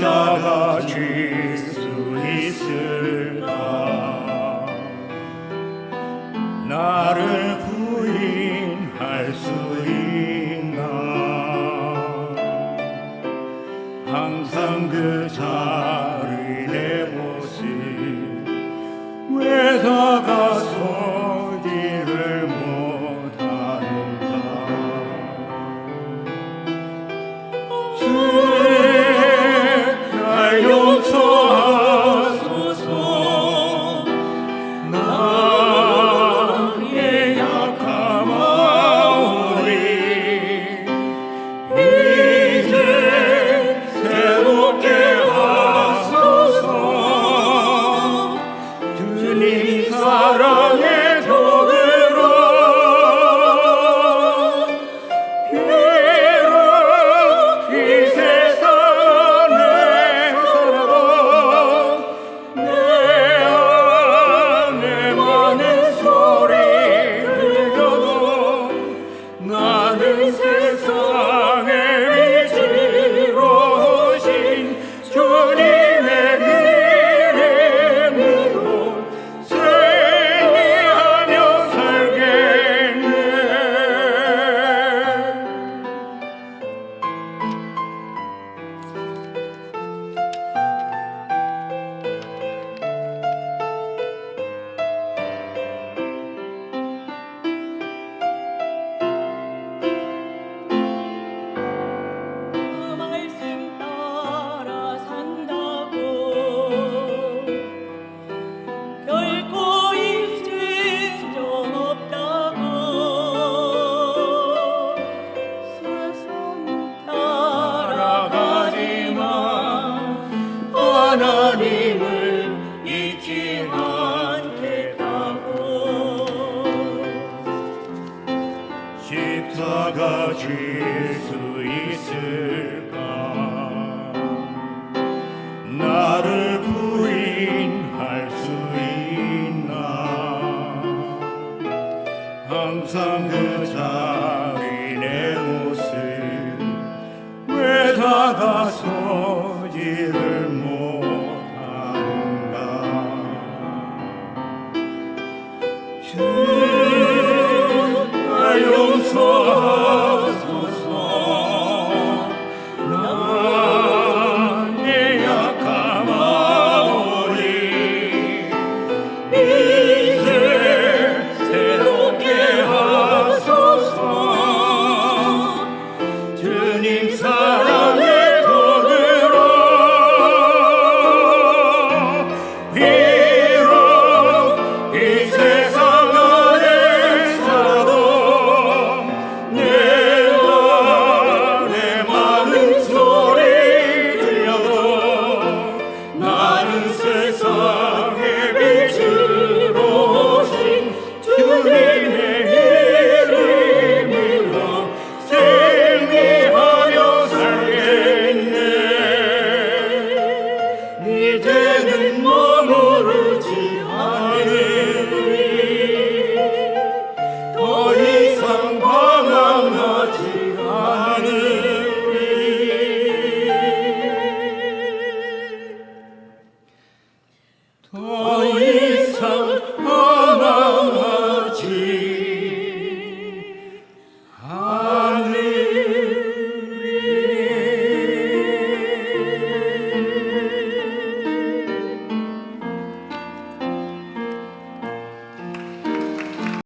나가 질 수 있을까? 나를 부인할 수 있나? 항상 그 자리 내 모습 왜 하나님을 잊지 않겠다고. 십자가 질수 있을까? 나를 부인할 수 있나? 항상 그 자리 내 모습 왜 다가서지를 Ojca